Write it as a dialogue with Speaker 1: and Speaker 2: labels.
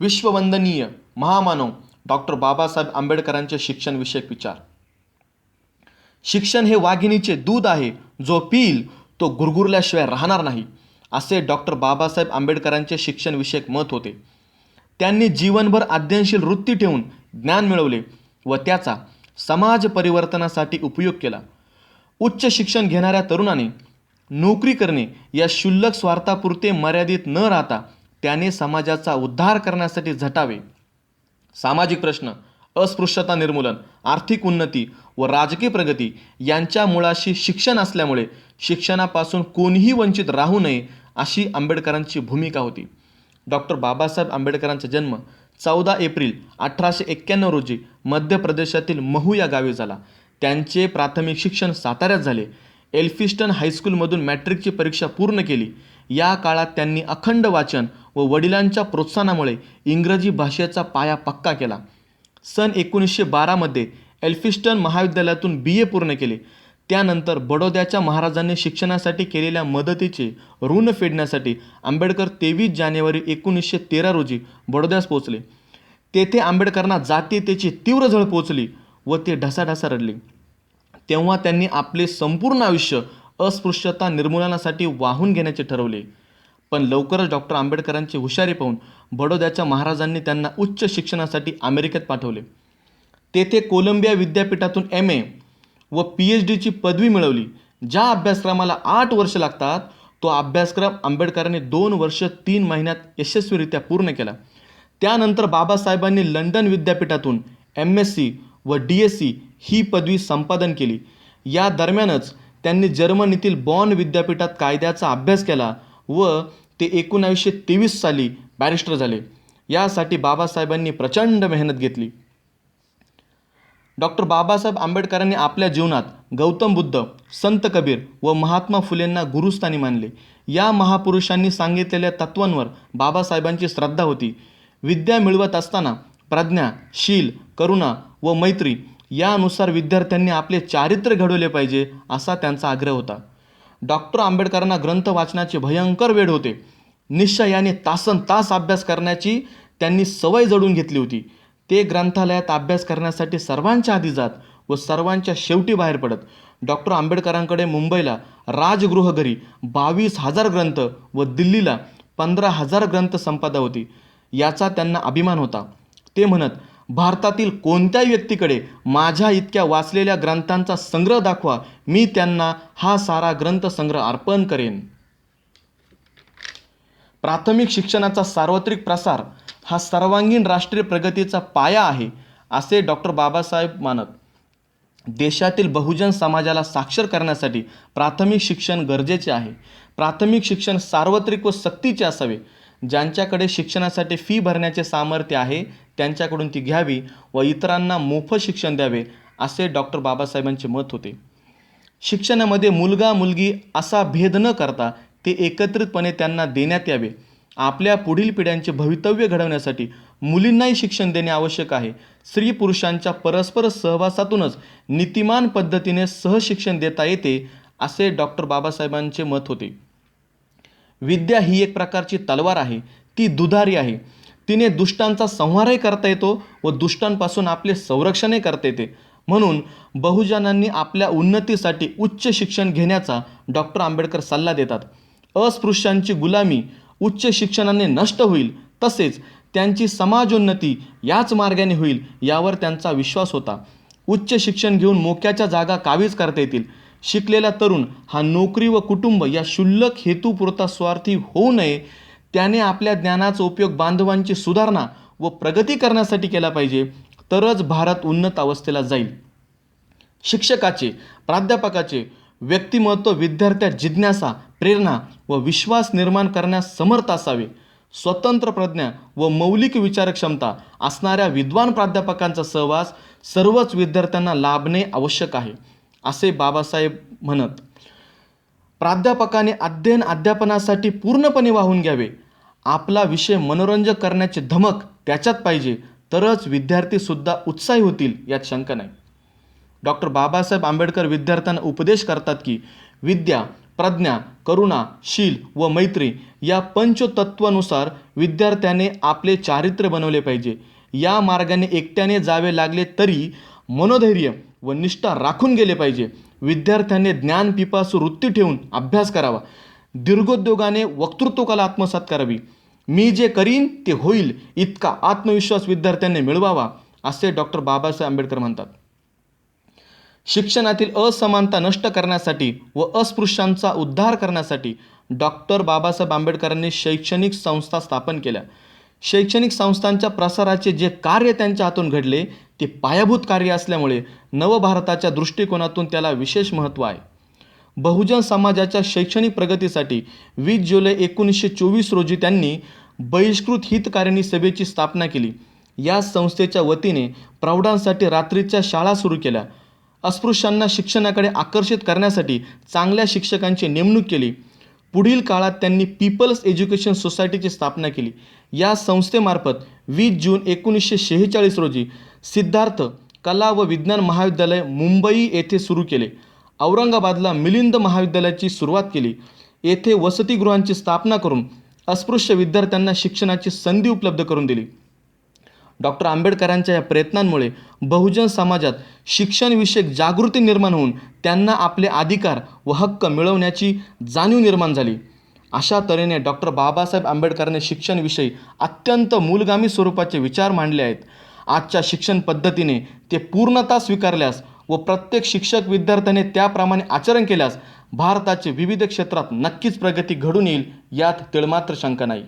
Speaker 1: विश्ववंदनीय महामानव डॉक्टर बाबासाहेब आंबेडकरांचे शिक्षणविषयक विचार. शिक्षण हे वाघिणीचे दूध आहे जो पिईल तो गुरगुरल्याशिवाय राहणार नाही असे डॉक्टर बाबासाहेब आंबेडकरांचे शिक्षणविषयक मत होते. त्यांनी जीवनभर अध्ययनशील वृत्ती ठेवून ज्ञान मिळवले व त्याचा समाज परिवर्तनासाठी उपयोग केला. उच्च शिक्षण घेणाऱ्या तरुणाने नोकरी करणे या क्षुल्लक स्वार्थापुरते मर्यादित न राहता त्याने समाजाचा उद्धार करण्यासाठी झटावे. सामाजिक प्रश्न अस्पृश्यता निर्मूलन आर्थिक उन्नती व राजकीय प्रगती यांच्या मुळाशी शिक्षण असल्यामुळे शिक्षणापासून कोणीही वंचित राहू नये अशी आंबेडकरांची भूमिका होती. डॉक्टर बाबासाहेब आंबेडकरांचा जन्म चौदा एप्रिल अठराशे एक्क्याण्णव रोजी मध्य प्रदेशातील महू या गावी झाला. त्यांचे प्राथमिक शिक्षण साताऱ्यात झाले. एल्फिस्टन हायस्कूलमधून मॅट्रिकची परीक्षा पूर्ण केली. या काळात त्यांनी अखंड वाचन व वडिलांच्या प्रोत्साहनामुळे इंग्रजी भाषेचा पाया पक्का केला. सन एकोणीसशे बारामध्ये एल्फिस्टन महाविद्यालयातून बी ए पूर्ण केले. त्यानंतर बडोद्याच्या महाराजांनी शिक्षणासाठी केलेल्या मदतीचे ऋण फेडण्यासाठी आंबेडकर तेवीस जानेवारी एकोणीसशे तेरा रोजी बडोद्यास पोहोचले. तेथे आंबेडकरांना जातीयतेची तीव्र झळ पोचली व ते ढसाढसा रडले. तेव्हा त्यांनी आपले संपूर्ण आयुष्य अस्पृश्यता निर्मूलनासाठी वाहून घेण्याचे ठरवले. पण लवकरच डॉक्टर आंबेडकरांची हुशारी पाहून बडोद्याच्या महाराजांनी त्यांना उच्च शिक्षणासाठी अमेरिकेत पाठवले. तेथे कोलंबिया विद्यापीठातून एम ए व पी एच डीची पदवी मिळवली. ज्या अभ्यासक्रमाला आठ वर्ष लागतात तो अभ्यासक्रम आंबेडकरांनी दोन वर्ष तीन महिन्यात यशस्वीरित्या पूर्ण केला. त्यानंतर बाबासाहेबांनी लंडन विद्यापीठातून एम एस सी व डी एस सी ही पदवी संपादन केली. या दरम्यानच त्यांनी जर्मनीतील बॉन विद्यापीठात कायद्याचा अभ्यास केला व ते एकोणावीसशे तेवीस साली बॅरिस्टर झाले. यासाठी बाबासाहेबांनी प्रचंड मेहनत घेतली. डॉक्टर बाबासाहेब आंबेडकरांनी आपल्या जीवनात गौतम बुद्ध संत कबीर व महात्मा फुलेंना गुरुस्थानी मानले. या महापुरुषांनी सांगितलेल्या तत्वांवर बाबासाहेबांची श्रद्धा होती. विद्या मिळवत असताना प्रज्ञा शील करुणा व मैत्री यानुसार विद्यार्थ्यांनी आपले चारित्र्य घडवले पाहिजे असा त्यांचा आग्रह होता. डॉक्टर आंबेडकरांना ग्रंथ वाचनाचे भयंकर वेळ होते. निश्चयाने तासन तास अभ्यास करण्याची त्यांनी सवय जडून घेतली होती. ते ग्रंथालयात अभ्यास करण्यासाठी सर्वांच्या आधी जात व सर्वांच्या शेवटी बाहेर पडत. डॉक्टर आंबेडकरांकडे मुंबईला राजगृह घरी बावीस हजार ग्रंथ व दिल्लीला पंधरा हजार ग्रंथ संपादा होती. याचा त्यांना अभिमान होता. ते म्हणत भारतातील कोणत्याही व्यक्तीकडे माझ्या इतक्या वाचलेल्या ग्रंथांचा संग्रह दाखवा. मी त्यांना हा सारा ग्रंथसंग्रह अर्पण करेन. प्राथमिक शिक्षणाचा सार्वत्रिक प्रसार हा सर्वांगीण राष्ट्रीय प्रगतीचा पाया आहे असे डॉक्टर बाबासाहेब मानत. देशातील बहुजन समाजाला साक्षर करण्यासाठी प्राथमिक शिक्षण गरजेचे आहे. प्राथमिक शिक्षण सार्वत्रिक व सक्तीचे असावे. ज्यांच्याकडे शिक्षणासाठी फी भरण्याचे सामर्थ्य आहे त्यांच्याकडून ती घ्यावी व इतरांना मोफत शिक्षण द्यावे असे डॉक्टर बाबासाहेबांचे मत होते. शिक्षणामध्ये मुलगा मुलगी असा भेद न करता ते एकत्रितपणे त्यांना देण्यात यावे. आपल्या पुढील पिढ्यांचे भवितव्य घडवण्यासाठी मुलींनाही शिक्षण देणे आवश्यक आहे. स्त्री पुरुषांच्या परस्पर सहवासातूनच नीतिमान पद्धतीने सहशिक्षण देता येते असे डॉक्टर बाबासाहेबांचे मत होते. विद्या ही एक प्रकारची तलवार आहे. ती दुधारी आहे. तिने दुष्टांचा संहारही करता येतो व दुष्टांपासून आपले संरक्षणही करता येते. म्हणून बहुजनांनी आपल्या उन्नतीसाठी उच्च शिक्षण घेण्याचा डॉक्टर आंबेडकर सल्ला देतात. अस्पृश्यांची गुलामी उच्च शिक्षणाने नष्ट होईल तसेच त्यांची समाजोन्नती याच मार्गाने होईल यावर त्यांचा विश्वास होता. उच्च शिक्षण घेऊन मोक्याच्या जागा कावीज करता येतील. शिकलेला तरुण हा नोकरी व कुटुंब या क्षुल्लक हेतुपुरता स्वार्थी होऊ नये. त्याने आपल्या ज्ञानाचा उपयोग बांधवांची सुधारणा व प्रगती करण्यासाठी केला पाहिजे. तरच भारत उन्नत अवस्थेला जाईल. शिक्षकाचे प्राध्यापकाचे व्यक्तिमत्व विद्यार्थ्यात जिज्ञासा प्रेरणा व विश्वास निर्माण करण्यास समर्थ असावे. स्वतंत्र प्रज्ञा व मौलिक विचारक्षमता असणाऱ्या विद्वान प्राध्यापकांचा सहवास सर्वच विद्यार्थ्यांना लाभणे आवश्यक आहे. असे बाबासाहेब म्हणत प्राध्यापकाने अध्ययन अध्यापनासाठी पूर्णपणे वाहून घ्यावे. आपला विषय मनोरंजक करण्याची धमक त्याच्यात पाहिजे. तरच विद्यार्थीसुद्धा उत्साही होतील यात शंका नाही. डॉक्टर बाबासाहेब आंबेडकर विद्यार्थ्यांना उपदेश करतात की विद्या प्रज्ञा करुणा शील व मैत्री या पंचतत्वानुसार विद्यार्थ्याने आपले चारित्र्य बनवले पाहिजे. या मार्गाने एकट्याने जावे लागले तरी मनोधैर्य व निष्ठा राखून गेले पाहिजे. विद्यार्थ्यांनी ज्ञान पिपासू वृत्ती ठेवून अभ्यास करावा. दीर्घोद्योगाने वक्तृत्वकाला आत्मसात करावी. मी जे करीन ते होईल इतका आत्मविश्वास विद्यार्थ्यांनी मिळवावा असे डॉक्टर बाबासाहेब आंबेडकर म्हणतात. शिक्षणातील असमानता नष्ट करण्यासाठी व अस्पृश्यांचा उद्धार करण्यासाठी डॉक्टर बाबासाहेब आंबेडकरांनी शैक्षणिक संस्था स्थापन केल्या. शैक्षणिक संस्थांच्या प्रसाराचे जे कार्य त्यांच्या हातून घडले ते पायाभूत कार्य असल्यामुळे नवभारताच्या दृष्टिकोनातून त्याला विशेष महत्त्व आहे. बहुजन समाजाच्या शैक्षणिक प्रगतीसाठी वीस जुलै एकोणीसशे चोवीस रोजी त्यांनी बहिष्कृत हितकारिणी सभेची स्थापना केली. या संस्थेच्या वतीने प्रौढांसाठी रात्रीच्या शाळा सुरू केल्या. अस्पृश्यांना शिक्षणाकडे आकर्षित करण्यासाठी चांगल्या शिक्षकांची नेमणूक केली. पुढील काळात त्यांनी पीपल्स एज्युकेशन सोसायटीची स्थापना केली. या संस्थेमार्फत वीस जून एकोणीसशे शेहेचाळीस रोजी सिद्धार्थ कला व विज्ञान महाविद्यालय मुंबई येथे सुरू केले. औरंगाबादला मिलिंद महाविद्यालयाची सुरुवात केली. येथे वसतिगृहांची स्थापना करून अस्पृश्य विद्यार्थ्यांना शिक्षणाची संधी उपलब्ध करून दिली. डॉक्टर आंबेडकरांच्या या प्रयत्नांमुळे बहुजन समाजात शिक्षणविषयक जागृती निर्माण होऊन त्यांना आपले अधिकार व हक्क मिळवण्याची जाणीव निर्माण झाली. अशा तऱ्हेने डॉक्टर बाबासाहेब आंबेडकरांनी शिक्षणविषयी अत्यंत मूलगामी स्वरूपाचे विचार मांडले आहेत. आजच्या शिक्षण पद्धतीने ते पूर्णता स्वीकारल्यास व प्रत्येक शिक्षक विद्यार्थ्याने त्याप्रमाणे आचरण केल्यास भारताचे विविध क्षेत्रात नक्कीच प्रगती घडून येईल यात तिळमात्र शंका नाही.